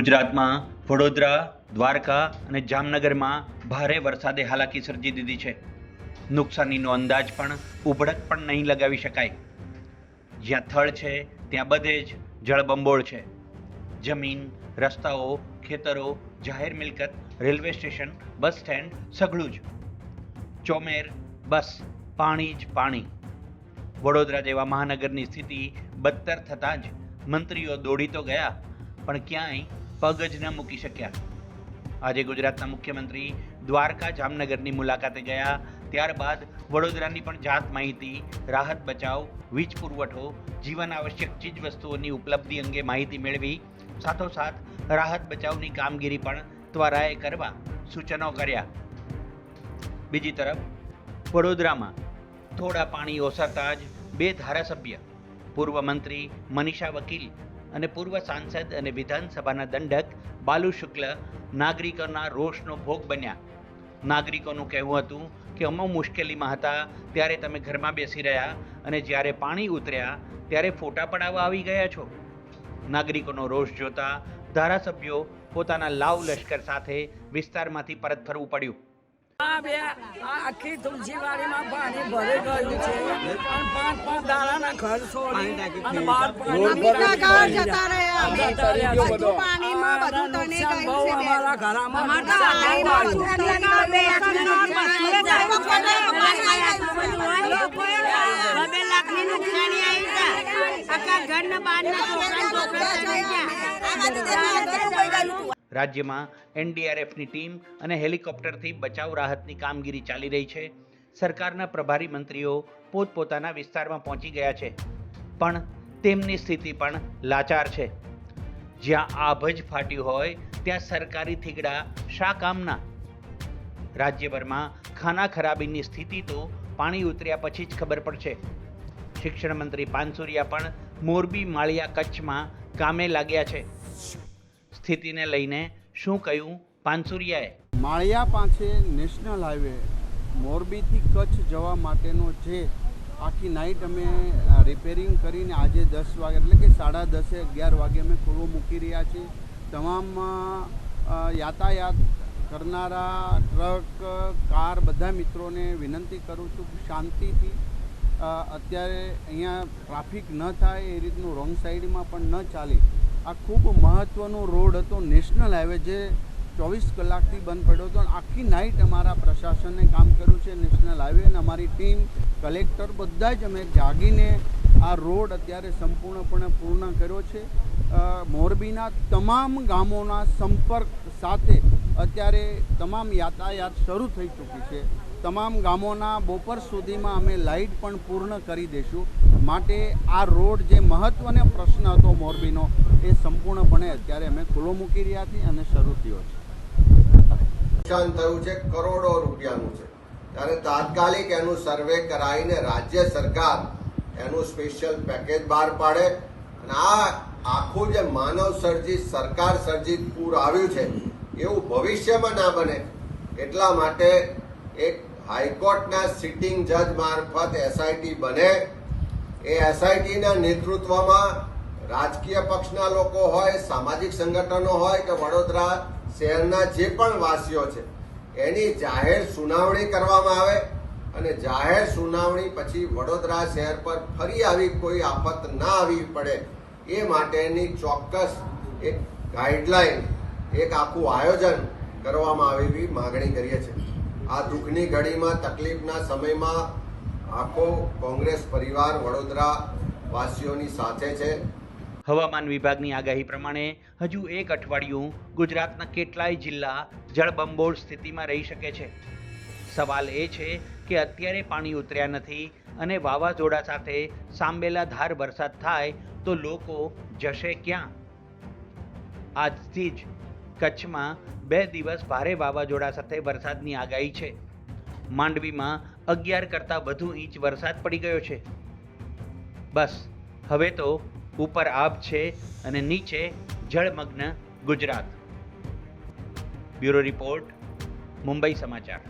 ગુજરાતમાં વડોદરા, દ્વારકા અને જામનગરમાં ભારે વરસાદે હાલાકી સર્જી દીધી છે. નુકસાનીનો અંદાજ પણ ઉભડક પણ નહીં લગાવી શકાય. જ્યાં થળ છે, ત્યાં બધે જ જળબંબોળ છે. જમીન, રસ્તાઓ, ખેતરો, જાહેર મિલકત, રેલવે સ્ટેશન, બસ સ્ટેન્ડ સઘળું જ. ચોમેર, બસ, પાણી જ પાણી. વડોદરા જેવા મહાનગરની સ્થિતિ બદતર થતાં જ મંત્રીઓ દોડી તો ગયા, પણ ક્યાંય પગ જ ન મૂકી શક્યા. આજે ગુજરાતના મુખ્યમંત્રી દ્વારકા જામનગરની મુલાકાતે ગયા. ત્યારબાદ વડોદરાની પણ જાત માહિતી, રાહત બચાવ, વીજ પુરવઠો, જીવન આવશ્યક ચીજ વસ્તુઓની ઉપલબ્ધિ અંગે માહિતી મેળવી. સાથોસાથ રાહત બચાવની કામગીરી પણ ત્વરાએ કરવા સૂચનો કર્યા. બીજી તરફ, વડોદરામાં થોડા પાણી ઓસરતા જ બે ધારાસભ્ય, પૂર્વ મંત્રી મનીષા વકીલ અને પૂર્વ સાંસદ અને વિધાનસભાના દંડક બાલુ શુક્લ નાગરિકોના રોષનો ભોગ બન્યા. નાગરિકોનું કહેવું હતું કે અમો મુશ્કેલીમાં હતા, ત્યારે તમે ઘરમાં બેસી રહ્યા અને જ્યારે પાણી ઉતર્યા, ત્યારે ફોટા પડાવવા આવી ગયા છો. નાગરિકોનો રોષ જોતા ધારાસભ્યો પોતાના લાવ લશ્કર સાથે વિસ્તારમાંથી પરત ફરવું પડ્યું. બે આખી તુલસીવાડીમાં પાણી ભરી ગયું છે. અને પાંચ પાંચ દાડાના ઘર છોડી અને બાર જતા રહ્યા અમારા ઘરામાં આખા ઘરના બહારના છોકરા છોકરા ગયા રાજ્યમાં એનડીઆરએફની ટીમ અને હેલિકોપ્ટરથી બચાવ રાહતની કામગીરી ચાલી રહી છે. સરકારના પ્રભારી મંત્રીઓ પોતપોતાના વિસ્તારમાં પહોંચી ગયા છે. પણ તેમની સ્થિતિ પણ લાચાર છે. જ્યાં આભજ ફાટ્યું હોય, ત્યાં સરકારી થીગડા શા કામના? રાજ્યભરમાં ખાના ખરાબીની સ્થિતિ તો પાણી ઉતર્યા પછી જ ખબર પડશે. શિક્ષણ મંત્રી પાનસુરિયા પણ મોરબી માળિયા કચ્છમાં કામે લાગ્યા છે. સ્થિતિને લઈને શું કહ્યું પાનસુરિયાએ? માળિયા પાસે નેશનલ હાઈવે, મોરબીથી કચ્છ જવા માટેનો છે આખી નાઇટ અમે રિપેરિંગ કરીને આજે દસ વાગે, એટલે કે સાડા દસે, અગિયાર વાગે અમે ખુલ્લો મૂકી રહ્યા છીએ. તમામ યાતાયાત કરનારા, ટ્રક, કાર બધા મિત્રોને વિનંતી કરું છું શાંતિથી અત્યારે અહીંયા ટ્રાફિક ન થાય, એ રીતનું રોંગ સાઈડમાં પણ ન ચાલે. આ ખૂબ મહત્ત્વનો રોડ હતો. નેશનલ હાઈવે જે ચોવીસ કલાકથી બંધ પડ્યો હતો આખી નાઇટ અમારા પ્રશાસને કામ કર્યું છે નેશનલ હાઈવે અને અમારી ટીમ કલેક્ટર બધા જ અમે જાગીને આ રોડ અત્યારે સંપૂર્ણપણે પૂર્ણ કર્યો છે. મોરબીના તમામ ગામોના સંપર્ક સાથે અત્યારે તમામ યાતાયાત શરૂ થઈ ચૂકી છે. તમામ ગામોના બપોર સુધીમાં અમે લાઇટ પણ પૂર્ણ કરી દઈશું માટે આ રોડ જે મહત્ત્વનો પ્રશ્ન હતો મોરબીનો એ સંપૂર્ણપણે અત્યારે અમે ખુલ્લો મૂકી રહ્યા છીએ અને શરૂ થયો છે. નુકસાન થયું છે, કરોડો રૂપિયાનું છે. ત્યારે તાત્કાલિક એનું સર્વે કરાવીને રાજ્ય સરકાર એનું સ્પેશિયલ પેકેજ બહાર પાડે. અને આ આખું જે માનવ સર્જિત, સરકાર સર્જિત પૂર આવ્યું છે, એવું ભવિષ્યમાં ના બને. એટલા માટે એક હાઈકોર્ટના સિટિંગ જજ મારફત એસઆઈટી બને. એ એસઆઈટીના નેતૃત્વમાં રાજકીય પક્ષના લોકો હોય, સામાજિક સંગઠનો હોય કે વડોદરા શહેરના જે પણ વાસીઓ છે, એની જાહેર સુનાવણી કરવામાં આવે અને જાહેર સુનાવણી પછી વડોદરા શહેર પર ફરી આવી કોઈ આફત ના આવી પડે એ માટેની ચોક્કસ એક ગાઈડલાઈન, એક આખું આયોજન કરવામાં આવેલી માગણી કરીએ છીએ. આ દુઃખની ઘડીમાં, તકલીફના સમયમાં આખો કોંગ્રેસ પરિવાર વડોદરા વાસીઓની સાથે છે. હવામાન વિભાગની આગાહી પ્રમાણે હજુ એક અઠવાડિયું ગુજરાતના કેટલાય જિલ્લા જળબંબોળ સ્થિતિમાં રહી શકે છે. સવાલ એ છે કે અત્યારે પાણી ઉતર્યા નથી અને વાવાઝોડા સાથે સાંબેલા ધાર વરસાદ થાય તો લોકો જશે ક્યાં? આજથી જ કચ્છમાં બે દિવસ ભારે વાવાઝોડા સાથે વરસાદની આગાહી છે. માંડવીમાં અગિયાર કરતાં વધુ ઇંચ વરસાદ પડી ગયો છે. બસ, હવે તો ઉપર આભ છે અને નીચે જળમગ્ન Gujarat. Bureau report Mumbai Samachar.